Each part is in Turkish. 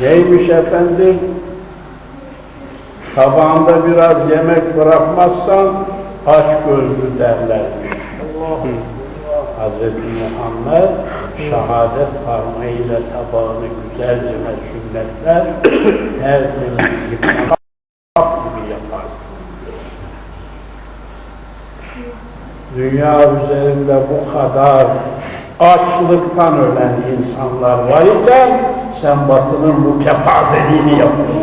Neymiş efendim? Tabağında biraz yemek bırakmazsan aç gözlü derlermiş. Hz. Muhammed şehadet parmağıyla tabağını güzelce sünnetler, tertemiz yıkamak gibi yapar. Dünya üzerinde bu kadar açlıktan ölen insanlar var iken sen batının bu kepazeliğini yapıyorsun.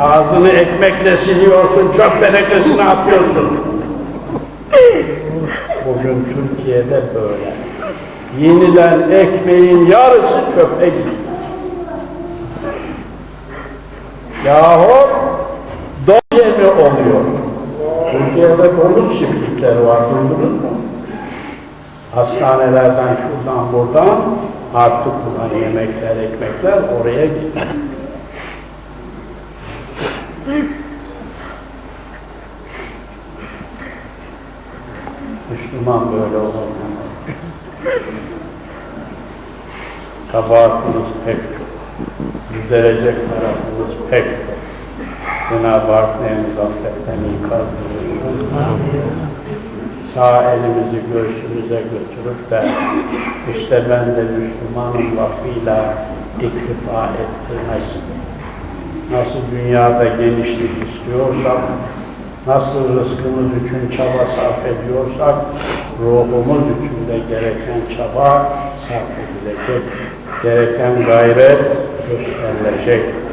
Ağzını ekmekle siliyorsun, çöp tenekesine atıyorsun. Bugün Türkiye'de böyle. Yenilen ekmeğin yarısı çöpe gidiyor. Yahut dolu yemi oluyor. Türkiye'de domuz çiftlikleri var, duydunuz mu? Hastanelerden şuradan buradan artık bulan yemekler, ekmekler oraya gidiyor. Müslüman böyle olamaz. Kabahatiniz pek çok. Düzelecek tarafınız pek çok. Cenab-ı Hak neyimiz affetten ikaz buyursun. Sağ elimizi göğsümüze götürüp de işte ben de Müslümanım lafıyla iktifa ettirmesin. Nasıl dünyada genişlik istiyorsak, nasıl rızkımız için çaba sarf ediyorsak, ruhumuz için de gereken çaba sarf edilecek, gereken gayret gösterilecek.